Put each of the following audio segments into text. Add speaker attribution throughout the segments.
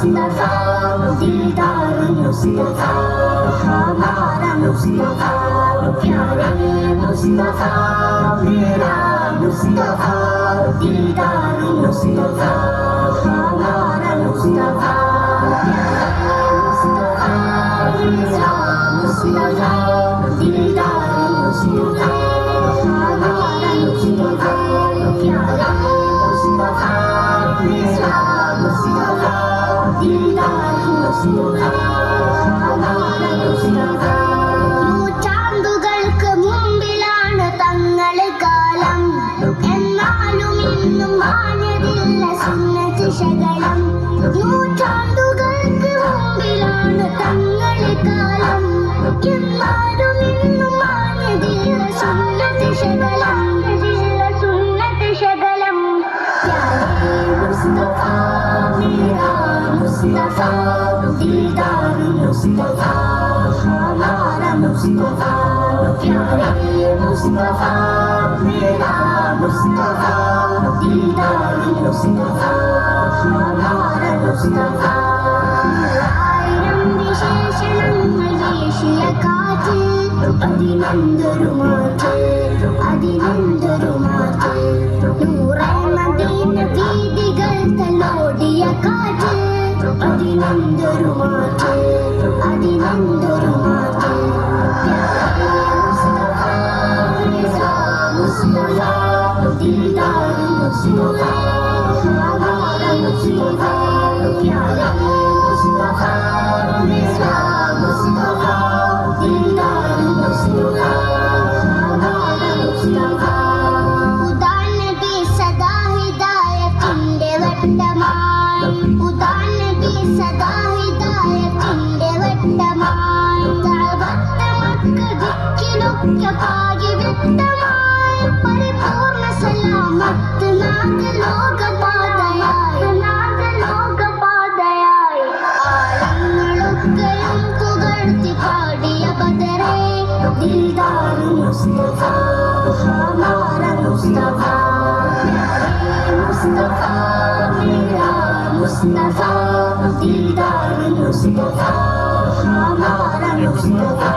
Speaker 1: मुस्तफा दीदार मुस्तफा हमारा मुस्तफा प्यारे मुस्तफा मेरा मुस्तफा दीदार मुस्तफा हमारा मुस्तफा प्यारे मुस्तफा मेरा मुस्तफा
Speaker 2: സുന്നത്ത് ശകലം നൂറ്റാണ്ടുകൾക്ക് മുമ്പിലാണ് തങ്ങള് കാലം എന്നാലും ഇന്നും മാഞ്ഞതില്ല സുന്നത്ത് ശകലം സുന്നത്ത് ശകലം
Speaker 1: मुस्तफा मेरा मुस्तफा दीदार मुस्तफा हमारा मुस्तफा प्यारे मुस्तफा मेरा मुस्तफा दीदार मुस्तफा
Speaker 2: അതിനൊരു മാറ്റ് അതിനൊരു മാറ്റ് നൂറെ മദീന വീതികൾ തലോടിയ കാറ്റ് അതിനൊരു മാറ്റ് ദിക്കിലൊക്കെ പാകി വ്യക്തമായി പരിപൂർണ സലാമത്ത് നാഗ ലോകപാതയായി നാഗ ലോകപാതയായി ആഴങ്ങളൊക്കെയും പുകഴ്ത്തി പാടിയ ബദറേ
Speaker 1: दीदार मुस्तफा हमारा मुस्तफा प्यारे मुस्तफा मेरा मुस्तफा दीदार मुस्तफा हमारा मुस्तफा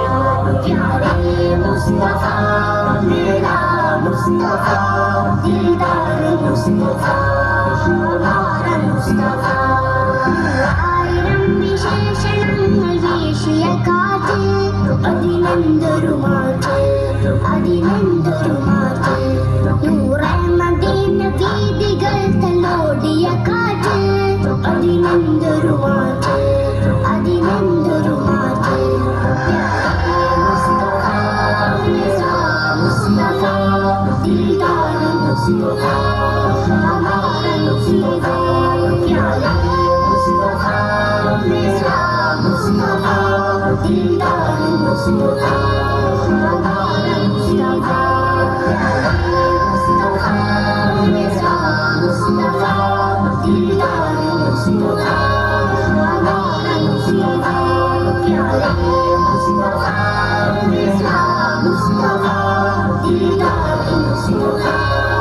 Speaker 1: प्यारे മുസ്തഫ മേരാ മുസ്തഫ ദീദാർ മുസ്തഫ ഷോലാര മുസ്തഫ
Speaker 2: ആയിരം വിശേഷണങ്ങൾ വീശിയ കാറ്റ് അതിനെന്തൊരു മാറ്റ് അതിനെന്തൊരു മാറ്റ് നൂറെ മദീന വീതികൾ തലോടിയ കാറ്റ് അതിനെന്തൊരു മാറ്റ്.
Speaker 1: Mustafa, Mustafa,